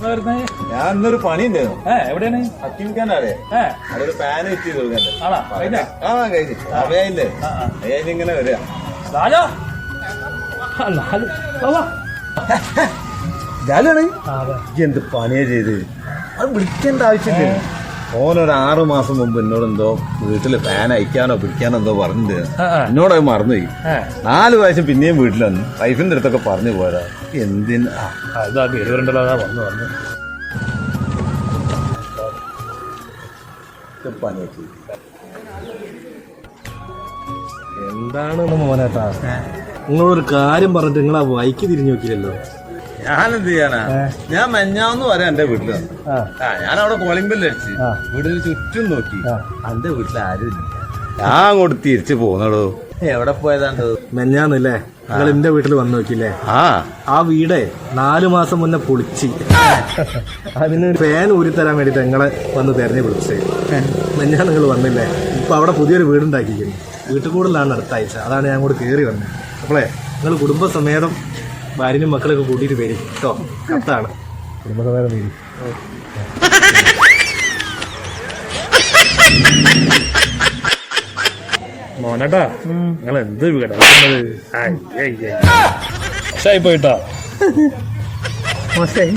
ഞാൻ ഇന്നൊരു പണി ഉണ്ടായിരുന്നു എവിടെയാണ്? ഹക്കിമിക്കാനേ ഏ. അതൊരു പാൻ എത്തി കൊടുക്കണ്ടേ. ആണോ? കഴിഞ്ഞ? ആ കഴിഞ്ഞു. അവയായില്ലേ. അയ്യായി ഇങ്ങനെ വരിക ലാലോ? ആ, ലാലു. വാ, വാ. ജാലാണ് ആ, അതെ. എന്ത് പണിയാ ചെയ്ത്? അത് വിളിക്കേണ്ട ആവശ്യമില്ല. ഓനൊരു ആറു മാസം മുമ്പ് എന്നോട് എന്തോ വീട്ടിൽ ഫാൻ അയക്കാനോ പിടിക്കാനോ എന്തോ പറഞ്ഞിട്ട്. എന്നോട് അത് മറന്നുപോയി. നാല് പ്രാവശ്യം പിന്നെയും വീട്ടിൽ വന്നു. വൈഫിന്റെ അടുത്തൊക്കെ പറഞ്ഞു പോരാ. എന്തിന്? എന്താണ് മോനേട്ടാ നിങ്ങളൊരു കാര്യം പറഞ്ഞിട്ട് നിങ്ങൾ ആ വൈക്ക് തിരിഞ്ഞു നോക്കിയില്ലല്ലോ. ഞാനെന്ത് ചെയ്യാനാ? ഞാൻ മഞ്ഞാന്ന് പറയാം എന്റെ വീട്ടിൽ വന്നു ആ ഞാൻ അവിടെ കോളിംഗ് ബെല്ല് അടിച്ച്. വീടിന് ചുറ്റും നോക്കി. എന്റെ വീട്ടിൽ ആരും ഇല്ല. ഞാൻ അങ്ങോട്ട് തിരിച്ചു പോന്നടോ എവിടെ പോയതാണ്ട്? മെഞ്ഞാന്നല്ലേ? നിങ്ങൾ എന്റെ വീട്ടിൽ വന്നു നോക്കില്ലേ ആ. ആ വീടേ നാലു മാസം മുന്നേ പൊളിച്ച്. അതിന് ഫാൻ ഊരിത്തരാൻ വേണ്ടിട്ട് നിങ്ങളെ വന്ന് തെരഞ്ഞു വിളിച്ചത് മെഞ്ഞാ നിങ്ങൾ വന്നില്ലേ? ഇപ്പൊ അവിടെ പുതിയൊരു വീടുണ്ടാക്കിയിരിക്കുന്നു. വീട്ടുകൂടലാണ് അടുത്ത ആഴ്ച അതാണ് ഞാൻ കൂടെ കയറി വന്നത്. അപ്പോളേ നിങ്ങൾ കുടുംബസമേതം ഭാര്യനും മക്കളൊക്കെ കൂട്ടിയിട്ട് വരും. കേട്ടോ കത്താണ്. കുടുംബസമേതം വരും മോനട്ടാ നിങ്ങൾ എന്ത് കിടക്കുന്നത് പോയിട്ടോ മോശമായി